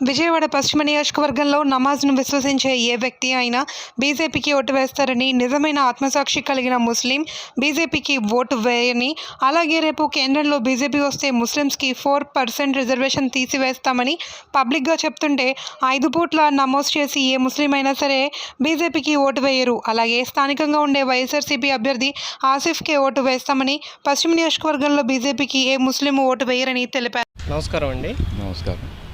విజయవాడ పశ్చిమ నియోజకవర్గంలో నమాజ్ను విశ్వసించే ఏ వ్యక్తి అయినా బీజేపీకి ఓటు వేస్తారని నిజమైన ఆత్మసాక్షి కలిగిన ముస్లిం బీజేపీకి ఓటు వేయని అలాగే రేపు కేంద్రంలో బీజేపీ వస్తే ముస్లిమ్స్కి ఫోర్ పర్సెంట్ రిజర్వేషన్ తీసివేస్తామని పబ్లిక్గా చెప్తుంటే ఐదు పూట్ల నమోదు చేసి ఏ ముస్లిం అయినా సరే బీజేపీకి ఓటు వేయరు. అలాగే స్థానికంగా ఉండే వైఎస్ఆర్సీపీ అభ్యర్థి ఆసిఫ్కే ఓటు వేస్తామని పశ్చిమ నియోజకవర్గంలో బీజేపీకి ఏ ముస్లిం ఓటు వేయరని తెలిపారు. నమస్కారం అండి. నమస్కారం.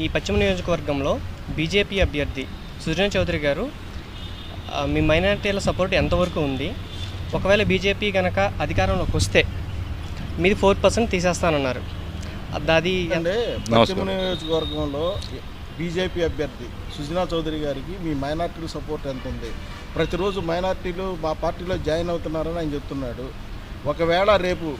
ఈ పశ్చిమ నియోజకవర్గంలో బీజేపీ అభ్యర్థి సుజనా చౌదరి గారు మీ మైనారిటీల సపోర్ట్ ఎంతవరకు ఉంది? ఒకవేళ బీజేపీ కనుక అధికారంలోకి వస్తే మీది ఫోర్ పర్సెంట్ తీసేస్తానన్నారు. అది- అంటే. పశ్చిమ నియోజకవర్గంలో బీజేపీ అభ్యర్థి సుజనా చౌదరి గారికి మీ మైనార్టీల సపోర్ట్ ఎంత ఉంది? ప్రతిరోజు మైనార్టీలు మా పార్టీలో జాయిన్ అవుతున్నారని ఆయన చెప్తున్నాడు. ఒకవేళ రేపు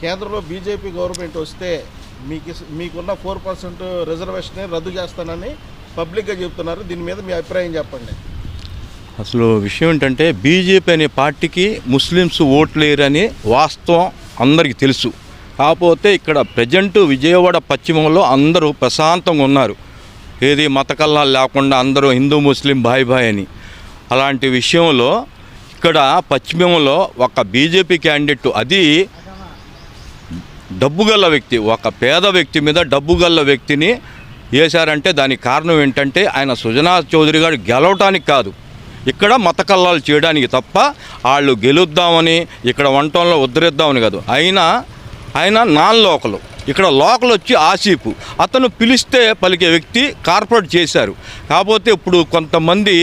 కేంద్రంలో బీజేపీ గవర్నమెంట్ వస్తే మీకు మీకున్న ఫోర్ పర్సెంట్ రిజర్వేషన్ రద్దు చేస్తానని పబ్లిక్గా చెప్తున్నారు. దీని మీద మీ అభిప్రాయం చెప్పండి. అసలు విషయం ఏంటంటే బీజేపీ అనే పార్టీకి ముస్లిమ్స్ ఓట్లేరని వాస్తవం అందరికీ తెలుసు. కాకపోతే ఇక్కడ ప్రజెంట్ విజయవాడ పశ్చిమంలో అందరూ ప్రశాంతంగా ఉన్నారు. ఏది మతకల్లా లేకుండా అందరూ హిందూ ముస్లిం బాయ్ బాయ్ అని. అలాంటి విషయంలో ఇక్కడ పశ్చిమంలో ఒక బీజేపీ క్యాండిడేట్ అది డబ్బు గల్ల వ్యక్తి ఒక పేద వ్యక్తి మీద డబ్బు గల్ల వ్యక్తిని వేశారంటే దానికి కారణం ఏంటంటే ఆయన సుజనా చౌదరి గారు గెలవటానికి కాదు. ఇక్కడ మత కల్లాలు చేయడానికి తప్ప వాళ్ళు గెలుద్దామని ఇక్కడ వంటంలో ఉద్ధరిద్దామని కాదు. అయినా ఆయన నాన్ లోకలు. ఇక్కడ లోకల్ వచ్చి ఆసీపు. అతను పిలిస్తే పలికే వ్యక్తి కార్పొరేట్ చేశారు. కాకపోతే ఇప్పుడు కొంతమంది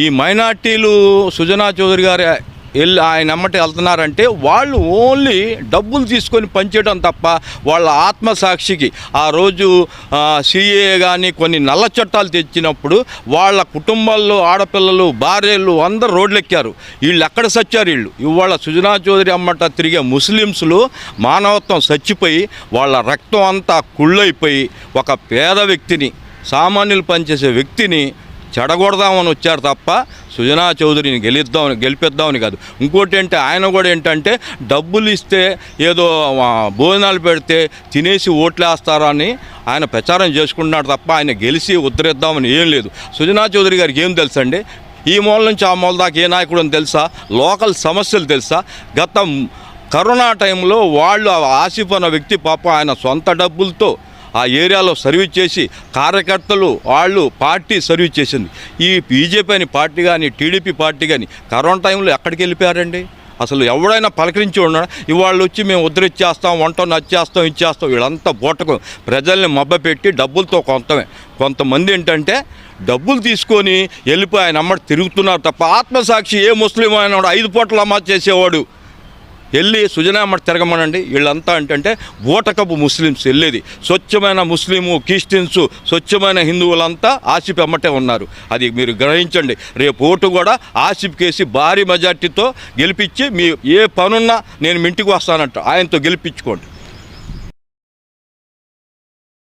ఈ మైనార్టీలు సుజనా చౌదరి గారు వెళ్ళి ఆయన అమ్మటి వెళ్తున్నారంటే వాళ్ళు ఓన్లీ డబ్బులు తీసుకొని పంచేయడం తప్ప వాళ్ళ ఆత్మసాక్షికి ఆ రోజు సిఏ కానీ కొన్ని నల్ల చట్టాలు తెచ్చినప్పుడు వాళ్ళ కుటుంబాల్లో ఆడపిల్లలు భార్యలు అందరు రోడ్లెక్కారు. వీళ్ళు ఎక్కడ సచ్చారు వీళ్ళు? ఇవాళ సుజనా చౌదరి అమ్మట తిరిగే ముస్లిమ్స్లు మానవత్వం చచ్చిపోయి వాళ్ళ రక్తం అంతా కుళ్ళైపోయి ఒక పేద వ్యక్తిని సామాన్యులు పనిచేసే వ్యక్తిని చెడగొడదామని వచ్చారు తప్ప సుజనా చౌదరిని గెలిద్దామని గెలిపిద్దామని కాదు. ఇంకోటి ఏంటి ఆయన కూడా ఏంటంటే డబ్బులు ఇస్తే ఏదో భోజనాలు పెడితే తినేసి ఓట్లేస్తారని ఆయన ప్రచారం చేసుకుంటున్నాడు తప్ప ఆయన గెలిచి ఉద్ధరిద్దామని ఏం లేదు. సుజనా చౌదరి గారికి ఏం తెలుసండి? ఈ మూల నుంచి ఆ మూల దాకా ఏ నాయకుడు అని తెలుసా? లోకల్ సమస్యలు తెలుసా? గత కరోనా టైంలో వాళ్ళు ఆ ఆసిఫ్ అన్న వ్యక్తి పాప ఆయన సొంత డబ్బులతో ఆ ఏరియాలో సర్వీస్ చేసి కార్యకర్తలు వాళ్ళు పార్టీ సర్వీస్ చేసింది. ఈ బీజేపీ అని పార్టీ కానీ టీడీపీ పార్టీ కానీ కరోనా టైంలో ఎక్కడికి వెళ్ళిపోయారండి? అసలు ఎవడైనా పలకరించి ఉన్నాడు? ఇవాళ వచ్చి మేము ఉద్ధరిచ్చేస్తాం వంట నచ్చేస్తాం ఇచ్చేస్తాం వీళ్ళంతా బూటకం ప్రజల్ని మబ్బపెట్టి డబ్బులతో కొంతమే. కొంతమంది ఏంటంటే డబ్బులు తీసుకొని వెళ్ళిపోయి ఆయన అమ్మడు తిరుగుతున్నారు తప్ప ఆత్మసాక్షి ఏ ముస్లిం అయినా ఐదు పూటలు అమ్మ చేసేవాడు. వెళ్ళి సుజనామట తిరగమనండి. వీళ్ళంతా ఏంటంటే ఓటకపు ముస్లిమ్స్ వెళ్ళేది. స్వచ్ఛమైన ముస్లిము క్రిస్టియన్స్ స్వచ్ఛమైన హిందువులంతా ఆసిఫ్ ఎమ్మటే ఉన్నారు. అది మీరు గ్రహించండి. రేపు ఓటు కూడా ఆసిఫ్ కేసి భారీ మెజార్టీతో గెలిపించి మీ ఏ పనున్నా నేను ఇంటికి వస్తానంట. ఆయనతో గెలిపించుకోండి.